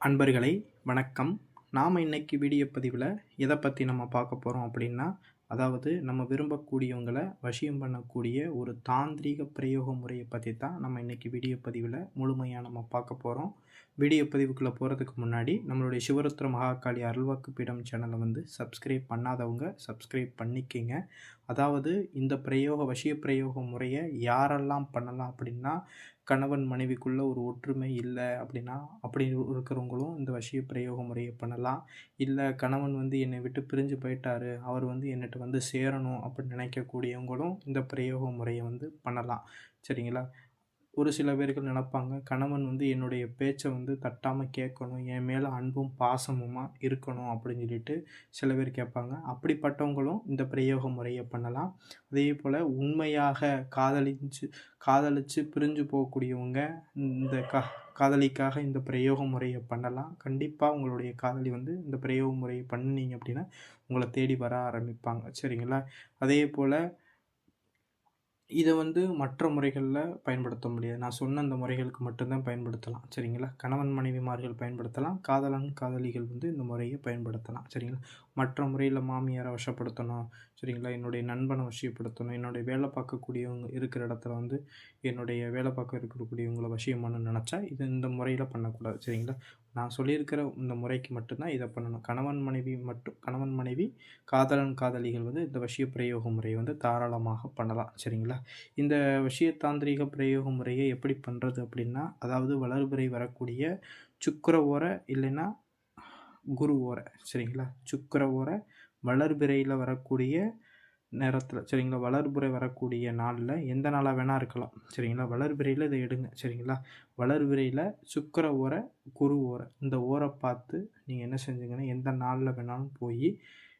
அன்பர்களை வணக்கம். நாம் இன்னைக்கு வீடியோ பதிவில் எதை பற்றி நம்ம பார்க்க போகிறோம் அப்படின்னா அதாவது நம்ம விரும்பக்கூடியவங்களை வசியம் பண்ணக்கூடிய ஒரு தாந்திரிக பிரயோக முறையை பற்றி தான் நம்ம இன்றைக்கி வீடியோ பதிவில் முழுமையாக நம்ம பார்க்க போகிறோம் வீடியோ பதிவுக்குள்ளே போகிறதுக்கு முன்னாடி நம்மளுடைய சிவருத்திர மகாகாளி அருள்வாக்கு பீடம் சேனலை வந்து சப்ஸ்கிரைப் பண்ணாதவங்க சப்ஸ்கிரைப் பண்ணிக்கிங்க. அதாவது இந்த பிரயோக வசிய பிரயோக முறையை யாரெல்லாம் பண்ணலாம் அப்படின்னா கணவன் மனைவிக்குள்ளே ஒரு ஒற்றுமை இல்லை அப்படின்னா அப்படி இருக்கிறவங்களும் இந்த வசிய பிரயோக முறையை பண்ணலாம். இல்லை கணவன் வந்து என்னை விட்டு பிரிஞ்சு போயிட்டாரு அவர் வந்து என்னட்ட வந்து சேரணும் அப்படின்னு நினைக்கக்கூடியவங்களும் இந்த பிரயோக முறையை வந்து பண்ணலாம். சரிங்களா? ஒரு சில பேர்கள் நினப்பாங்க கணவன் வந்து என்னுடைய பேச்சை வந்து தட்டாமல் கேட்கணும் என் மேலே அன்பும் பாசமுமாக இருக்கணும்? அப்படின்னு சொல்லிட்டு சில பேர் கேட்பாங்க. அப்படிப்பட்டவங்களும் இந்த பிரயோக முறையை பண்ணலாம். அதே போல் உண்மையாக காதலிச்சு காதலித்து பிரிஞ்சு போகக்கூடியவங்க இந்த கா காதலிக்காக இந்த பிரயோக முறையை பண்ணலாம். கண்டிப்பாக உங்களுடைய காதலி வந்து இந்த பிரயோக முறையை பண்ணினீங்க அப்படின்னா உங்களை தேடி வர ஆரம்பிப்பாங்க. சரிங்களா? அதே போல் இதை வந்து மற்ற முறைகளில் பயன்படுத்த முடியாது. நான் சொன்ன அந்த முறைகளுக்கு மட்டும்தான் பயன்படுத்தலாம். சரிங்களா? கணவன் மனைவிமார்கள் பயன்படுத்தலாம். காதலன் காதலிகள் வந்து இந்த முறையை பயன்படுத்தலாம். சரிங்களா? மற்ற முறையில் மாமியாரை வசப்படுத்தணும். சரிங்களா? என்னுடைய நண்பனை வசியப்படுத்தணும். என்னுடைய வேலை பார்க்கக்கூடியவங்க இருக்கிற இடத்துல வந்து என்னுடைய வேலை பார்க்க இருக்கக்கூடியவங்களை வசியம் பண்ணணும்னு நினச்சா இது இந்த முறையில் பண்ணக்கூடாது சரிங்களா? நான் சொல்லியிருக்கிற இந்த முறைக்கு மட்டும்தான் இதை பண்ணணும். கணவன் மனைவி மட்டும் கணவன் மனைவி காதலன் காதலிகள் வந்து இந்த வசிய பிரயோக முறையை வந்து தாராளமாக பண்ணலாம் சரிங்களா? இந்த வசிய தாந்திரிக பிரயோக முறையை எப்படி பண்ணுறது அப்படின்னா அதாவது வளர்பிறை வரக்கூடிய சுக்கர ஓரை இல்லைன்னா குரு ஓரை சரிங்களா? சுக்கர ஓரை வளர்பிறையில் வரக்கூடிய நேரத்தில் சரிங்களா? வளர்புறை வரக்கூடிய நாளில் எந்த நாளாக வேணால் இருக்கலாம் சரிங்களா? வளர்பிறையில் இதை எடுங்க சரிங்களா? வளர்பிறையில் சுக்கர ஓரை குரு ஓரை இந்த ஓரை பார்த்து நீங்கள் என்ன செஞ்சுங்கன்னா எந்த நாளில் வேணாலும் போய்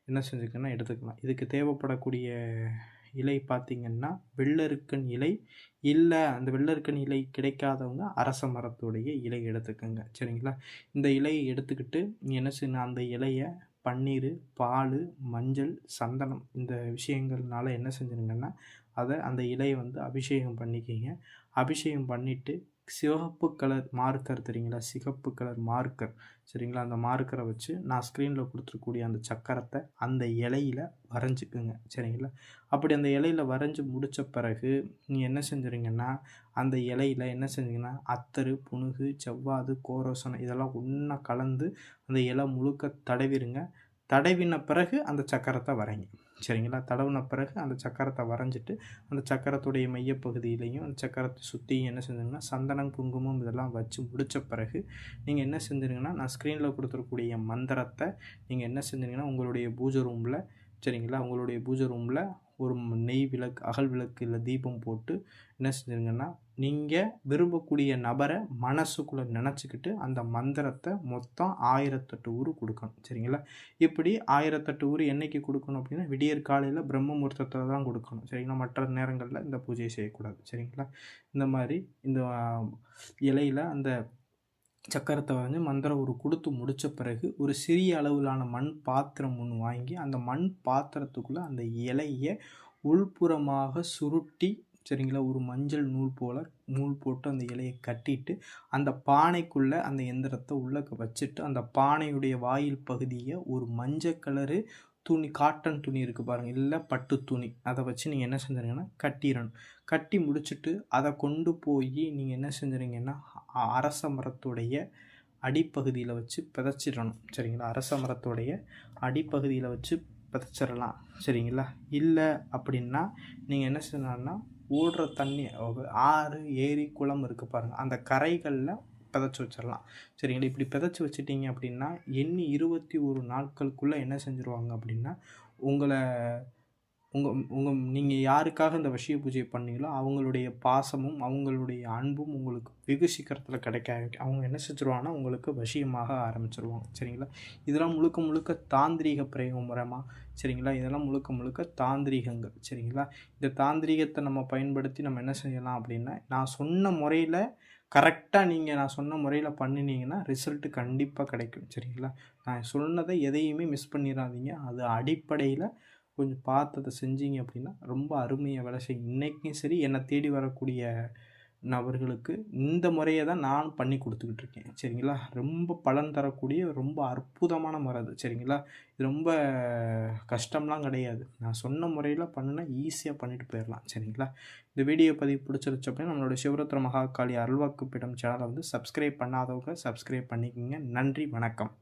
என்ன செஞ்சுக்கன்னா எடுத்துக்கலாம். இதுக்கு தேவைப்படக்கூடிய இலை பார்த்திங்கன்னா வெள்ளருக்கன் இலை இல்லை அந்த வெள்ளருக்கன் இலை கிடைக்காதவங்க அரச மரத்துடைய இலை எடுத்துக்கோங்க சரிங்களா? இந்த இலையை எடுத்துக்கிட்டு என்ன செய்யணும் அந்த இலையை பன்னீர் பால் மஞ்சள் சந்தனம் இந்த விஷயங்கள்னால என்ன செஞ்சுருங்கன்னா அதை அந்த இலையை வந்து அபிஷேகம் பண்ணிக்கிங்க. அபிஷேகம் பண்ணிவிட்டு சிவப்பு கலர் மார்க்கர் தெரியுங்களா? சிகப்பு கலர் மார்க்கர் சரிங்களா? அந்த மார்க்கரை வச்சு நான் ஸ்க்ரீனில் கொடுத்துருக்கூடிய அந்த சக்கரத்தை அந்த இலையில் வரைஞ்சிக்குங்க. சரிங்களா? அப்படி அந்த இலையில் வரைஞ்சி முடித்த பிறகு நீங்கள் என்ன செஞ்சுறீங்கன்னா அந்த இலையில் என்ன செஞ்சீங்கன்னா அத்தரு புணுகு செவ்வாது கோரோசனம் இதெல்லாம் ஒன்றா கலந்து அந்த இலை முழுக்க தடவிடுங்க தடவின பிறகு அந்த சக்கரத்தை வரைங்க. சரிங்களா? தடவின பிறகு அந்த சக்கரத்தை வரைஞ்சிட்டு அந்த சக்கரத்துடைய மையப்பகுதியிலையும் அந்த சக்கரத்தை சுற்றியும் என்ன செஞ்சுங்கன்னா சந்தனம் குங்குமம் இதெல்லாம் வச்சு முடித்த பிறகு நீங்கள் என்ன செஞ்சுருங்கன்னா நான் ஸ்க்ரீனில் கொடுத்துருக்கூடிய மந்திரத்தை நீங்கள் என்ன செஞ்சுருங்கன்னா உங்களுடைய பூஜை ரூமில் சரிங்களா? உங்களுடைய பூஜை ரூமில் ஒரு நெய் விளக்கு அகல் விளக்கு இல்லை தீபம் போட்டு என்ன செஞ்சுருங்கன்னா நீங்கள் விரும்பக்கூடிய நபரை மனசுக்குள்ளே நினச்சிக்கிட்டு அந்த மந்திரத்தை மொத்தம் ஆயிரத்தெட்டு ஊர் கொடுக்கணும். சரிங்களா? இப்படி ஆயிரத்தெட்டு ஊர் என்றைக்கு கொடுக்கணும் அப்படின்னா விடியற் காலையில் பிரம்ம முகூர்த்தத்தில் தான் கொடுக்கணும். சரிங்களா? மற்ற நேரங்களில் இந்த பூஜையை செய்யக்கூடாது. சரிங்களா? இந்த மாதிரி இந்த இலையில் அந்த சக்கரத்தை வரைஞ்சி மந்திரம் ஒரு கொடுத்து முடித்த பிறகு ஒரு சிறிய அளவிலான மண் பாத்திரம் ஒன்று வாங்கி அந்த மண் பாத்திரத்துக்குள்ளே அந்த இலையை உள்புறமாக சுருட்டி சரிங்களா ஒரு மஞ்சள் நூல் போல் நூல் போட்டு அந்த இலையை கட்டிட்டு அந்த பானைக்குள்ளே அந்த எந்திரத்தை உள்ளே வச்சுட்டு அந்த பானையுடைய வாயில் பகுதியை ஒரு மஞ்சள் கலரு துணி காட்டன் துணி இருக்குது பாருங்கள் இல்லை பட்டு துணி. அதை வச்சு நீங்கள் என்ன செஞ்சுருங்கன்னா கட்டிடணும். கட்டி முடிச்சுட்டு அதை கொண்டு போய் நீங்கள் என்ன செஞ்சுறீங்கன்னா அரச மரத்துடைய அடிப்பகுதியில் வச்சு பிதைச்சிடணும். சரிங்களா? அரச மரத்துடைய அடிப்பகுதியில் வச்சு பிதைச்சிடலாம். சரிங்களா? இல்லை அப்படின்னா நீங்கள் என்ன செய்யணும்னா ஓடுற தண்ணி ஆறு ஏரி குளம் இருக்குது பாருங்கள் அந்த கரைகளில் பிதைச்சி வச்சிடலாம். சரிங்களா? இப்படி பிதைச்சி வச்சிட்டிங்க அப்படின்னா எண்ணி இருபத்தி ஒரு நாட்களுக்குள்ளே என்ன செஞ்சுருவாங்க அப்படின்னா உங்களை உங்கள் உங்கள் நீங்கள் யாருக்காக இந்த வசிய பூஜையை பண்ணீங்களோ அவங்களுடைய பாசமும் அவங்களுடைய அன்பும் உங்களுக்கு வெகு சீக்கிரத்தில் கிடைக்க அவங்க என்ன செஞ்சுருவாங்கன்னா உங்களுக்கு வசியமாக ஆரம்பிச்சிருவாங்க. சரிங்களா? இதெல்லாம் முழுக்க முழுக்க தாந்திரீக பிரயோக முறைமா சரிங்களா? இதெல்லாம் முழுக்க முழுக்க தாந்திரீகங்கள். சரிங்களா? இந்த தாந்திரீகத்தை நம்ம பயன்படுத்தி நம்ம என்ன செய்யலாம் அப்படின்னா நான் சொன்ன முறையில் கரெக்டாக நீங்கள் நான் சொன்ன முறையில் பண்ணினீங்கன்னா ரிசல்ட்டு கண்டிப்பாக கிடைக்கும். சரிங்களா? நான் சொன்னதை எதையுமே மிஸ் பண்ணிடாதீங்க. அது அடிப்படையில் கொஞ்சம் பார்த்து அதை செஞ்சீங்க அப்படின்னா ரொம்ப அருமையாக வேலை செய்யும் இன்றைக்கும் சரி என்னை தேடி வரக்கூடிய நபர்களுக்கு இந்த முறையை தான் நான் பண்ணி கொடுத்துக்கிட்டு இருக்கேன். சரிங்களா? ரொம்ப பலன் தரக்கூடிய ரொம்ப அற்புதமான முறை அது. சரிங்களா? இது ரொம்ப கஷ்டம்லாம் கிடையாது. நான் சொன்ன முறையில் பண்ணுனா ஈஸியாக பண்ணிட்டு போயிடலாம். சரிங்களா? இந்த வீடியோ பதிவு பிடிச்சிருச்சு அப்படின்னா நம்மளோட சிவரத்ன மகாகாளி அருள்வாக்குப்பிடம் சேனலை வந்து சப்ஸ்கிரைப் பண்ணாதவங்க சப்ஸ்கிரைப் பண்ணிக்கோங்க. நன்றி வணக்கம்.